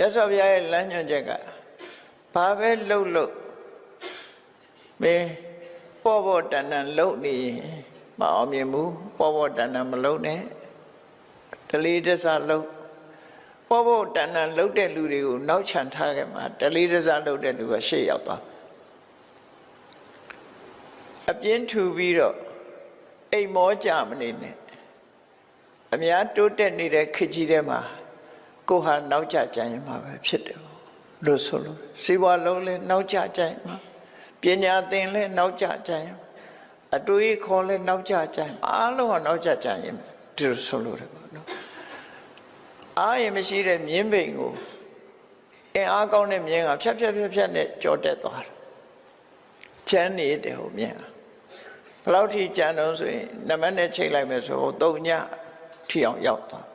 ရသော်ဘုရားရဲ့လမ်းညွှန်ချက်ကဘာပဲလှုပ်လှုပ်မင်းပေါ်ပေါ်တန်တန်လှုပ်နေရင်မအောင်မြင်ဘူးပေါ်ပေါ်တန်တန်မလှုပ်နဲ့တလေးတစားလှုပ်ပေါ်ပေါ်တန်တန်လှုပ်တဲ့လူတွေကိုနောက်ချန်ထားခဲ့မှာတလေးတစားလှုပ်တဲ့လူကရှေ့ရောက်သွားအပြင်းထူပြီးတော့အိမ်မောကြမနေနဲ့အများတိုးတက်နေတဲ့ခေတ်ကြီးထဲမှာ ကိုဟာနောက်ကျကြရင်မှာပဲဖြစ်တယ်ပေါ့လို့ဆိုလို့စီးပွားလုံးလဲနောက်ကျကြရင်မှာပညာသင်လဲနောက်ကျကြရင်အတွေးခေါ်လဲနောက်ကျကြရင်အားလုံးကနောက်ကျကြရင်ဒီလိုဆိုလို့တယ်ပေါ့နော်အားရင်မရှိတဲ့မြင်းပိန်ကိုအင်အားကောင်းတဲ့မြင်းကဖြတ်ဖြတ်ဖြတ်ဖြတ်နဲ့ကြော်တက်သွားတယ်ချမ်းနေတယ်ဟိုမြင်းကဘယ်လောက်ထိကြံတော့ဆိုရင်နမနဲ့ချိန်လိုက်မယ်ဆိုဟိုတုံညထီအောင်ရောက်သွား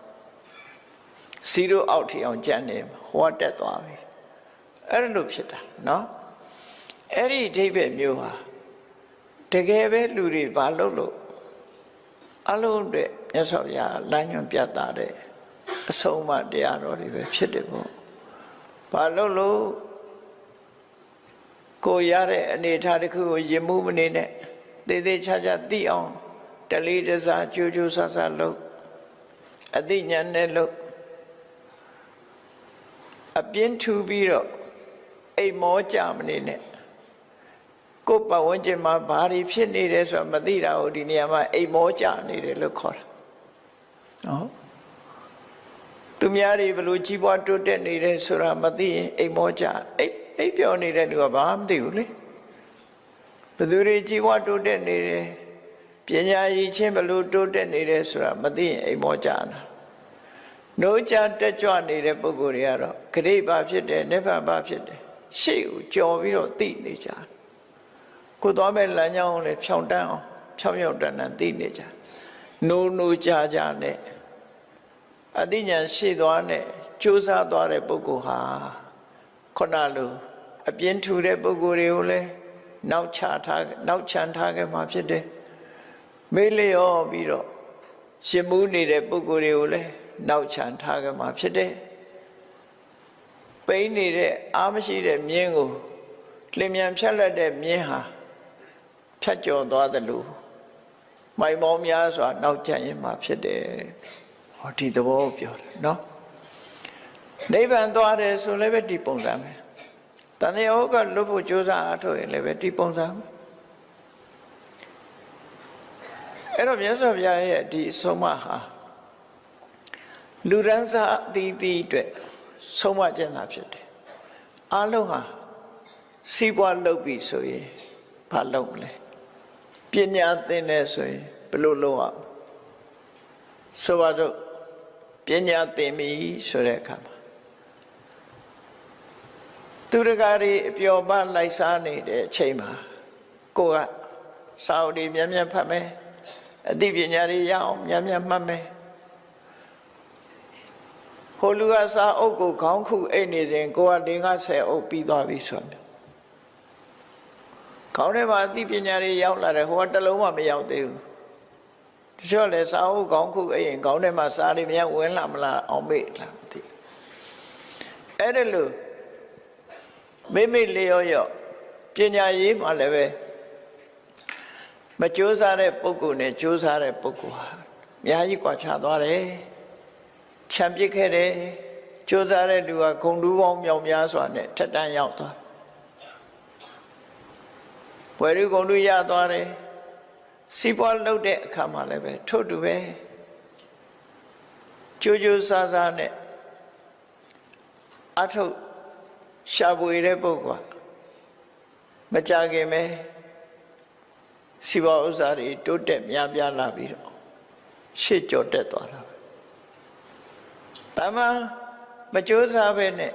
စီရိုအောက်ထီအောင်ကြံနေဟိုကတက်သွားပြီအဲ့လိုဖြစ်တာနော်အဲ့ဒီအဓိပ္ပာယ်မျိုးဟာတကယ်ပဲလူတွေဘာလုပ်လို့အလုံးအတွက်မြတ်စွာဘုရားလမ်းညွှန်ပြတာတဲ့အဆုံးအမတရားတော်တွေပဲဖြစ်တယ်ပေါ့ဘာလုပ်လို့ကိုရတဲ့အနေအထားတစ်ခုကိုရင်မှုမနေနဲ့သေသေးချာချာသိအောင်တလေးတစားကြိုးကြိုးဆဆလုပ်အသိဉာဏ်နဲ့လုပ် အပြင်းထူပြီးတော့အိမ်မောကြမနေနဲ့ကိုယ်ပတ်ဝန်းကျင်မှာဘာတွေဖြစ်နေတယ်ဆိုတာမသိတာကိုဒီနေရာမှာအိမ်မောကြနေတယ်လို့ခေါ်တာနော်သူများတွေဘလို့ကြီးပွားတိုးတက်နေတယ်ဆိုတာမသိရင်အိမ်မောကြအိပ်အိပ်ပြောနေတဲ့လူကဘာမှမသိဘူးလေဘယ်သူတွေကြီးပွားတိုးတက်နေတယ်ပညာရည်ချင်းဘလို့တိုးတက်နေတယ်ဆိုတာမသိရင်အိမ်မောကြတာ နိုးကြတက်ကြွနေတဲ့ပုဂ္ဂိုလ်တွေကတော့ဂရိဘာဖြစ်တယ်နိဗ္ဗာန်ဘာဖြစ်တယ်ရှေ့ကိုကြော်ပြီးတော့သိနေကြတယ်ကိုသွားမဲ့လမ်းကြောင်းလည်းဖြောင်းတန်းအောင်ဖြောင်းဖြောင်းတန်းတန်းသိနေကြနိုးနိုးကြကြနဲ့အသိဉာဏ်ရှိသွားနဲ့ကြိုးစားသွားတဲ့ပုဂ္ဂိုလ်ဟာခုနလိုအပြင်းထူတဲ့ပုဂ္ဂိုလ်တွေကိုလည်းနောက်ချထားနောက်ချန်ထားခဲ့မှာဖြစ်တယ်မေးလျော့ပြီးတော့ရှင်မှုနေတဲ့ပုဂ္ဂိုလ်တွေကိုလည်း နောက်ချန်ထားခဲ့မှာဖြစ်တယ်ပိန်းနေတဲ့အားမရှိတဲ့မြင်းကိုလင်မြန်ဖြတ်လက်တဲ့မြင်းဟာဖြတ်ကျော်သွားသလိုမိုင်ပေါင်းများစွာနောက်ကျရင်မှာဖြစ်တယ်ဟောဒီသဘောကိုပြောတယ်နော်နိဗ္ဗာန်သွားတယ်ဆိုလည်းပဲဒီပုံစံပဲတန်တဲ့ဟုတ်ကလွတ်ဖို့ကြိုးစားအားထုတ်ရင်လည်းပဲဒီပုံစံပဲအဲ့တော့မြတ်စွာဘုရားရဲ့ဒီအဆုံးအမဟာ လူရန်စာအသီးသီးအတွက်ဆုံးမကျင်တာဖြစ်တယ်အားလုံးဟာစီးပွားလုပ်ပြီဆိုရင်ဘာလုပ်မလဲပညာသင်တယ်ဆိုရင်ဘယ်လိုလုပ်အောင်ဆိုပါတော့ပညာသင်ပြီဆိုတဲ့အခါမှာသူတကာတွေအပျော်ပါလိုက်စားနေတဲ့အချိန်မှာကိုကစာအုပ်တွေများများဖတ်မယ်အသိပညာတွေရအောင်များများမှတ်မယ်ဟို လူကစာအုပ်ကိုခေါင်းခုအိတ်နေစဉ်ကိုက၄50အုပ်ပြီးသွားပြီဆိုတော့ခေါင်းထဲမှာအသိပညာတွေရောက်လာတယ်ဟိုကတလုံးမှမရောက်သေးဘူးတချို့လည်းစာအုပ်ခေါင်းခုအိတ်ရင်ခေါင်းထဲမှာစာတွေများဝင်လာမလားအောင်မေ့လားမသိအဲ့ဒါလို့မိမိလျော့ရော့ပညာရေးမှလည်းပဲမကြိုးစားတဲ့ပုဂ္ဂိုလ်နဲ့ကြိုးစားတဲ့ပုဂ္ဂိုလ်ဟာအများကြီးကွာခြားသွားတယ် ခြံပစ်ခဲ့တယ်ကြိုးစားတဲ့လူကဂုံတူးပေါင်းမြောင်များစွာနဲ့ထက်တန်းရောက်သွားဘွယ်ရီဂုံတူးရသွားတယ်စီးပွားလုပ်တဲ့အခါမှာလည်းပဲထို့တူပဲကြိုးကြိုးစားစားနဲ့အထုတ်ရှာပွေတဲ့ပုဂ္ဂိုလ်မကြခင်ပဲစီပွားဥစ္စာတွေတိုးတက်များပြားလာပြီးတော့ရှေ့ကျော်တက်သွားတာ တမန်မကြိုးစားပဲနဲ့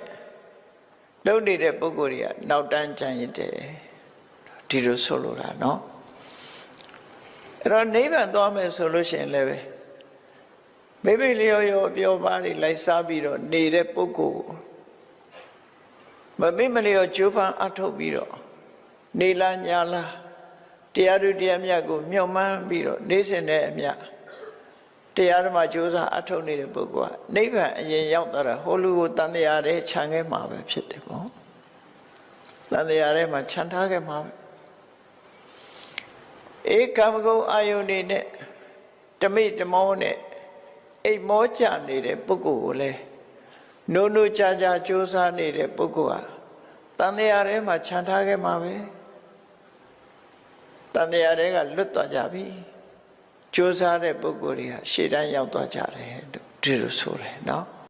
လုံနေတဲ့ပုဂ္ဂိုလ်တွေကနောက်တန်းချင်တယ်ဒီလိုဆိုလိုတာเนาะအဲ့တော့နိဗ္ဗာန်သွားမယ်ဆိုလို့ရှိရင်လည်းပဲမိမိလျော်ရောပြောပါးတွေလိုက်စားပြီးတော့နေတဲ့ပုဂ္ဂိုလ်မမိမလျော်ကျိုးပန်းအထုတ်ပြီးတော့နေလာညာလာတရားသူတရားမြတ်ကိုမျှော်မှန်းပြီးတော့နေစဉ်တဲ့အမြတ် တရားဓမ္မကြိုးစားအထုတ်နေတဲ့ပုဂ္ဂိုလ်ကနိဗ္ဗာန်အရင်ရောက်သွားတာဟိုလူကိုတန်တရားတဲ့ခြံခဲ့မှာပဲဖြစ်တယ်ပေါ့တန်တရားထဲမှာခြံထားခဲ့မှာပဲဧကမဂုံအာယုန်နေနဲ့တမိတမောနဲ့အိမ်မောကြနေတဲ့ပုဂ္ဂိုလ်ကိုလည်းနိုးနိုးကြာကြာကြိုးစားနေတဲ့ပုဂ္ဂိုလ်ဟာတန်တရားထဲမှာခြံထားခဲ့မှာပဲတန်တရားတွေကလွတ်သွားကြပြီ ကြိုးစားတဲ့ပုဂ္ဂိုလ်တွေဟာရှေ့တန်းရောက်သွားကြတယ်လို့ဒီလိုဆိုတယ်နော်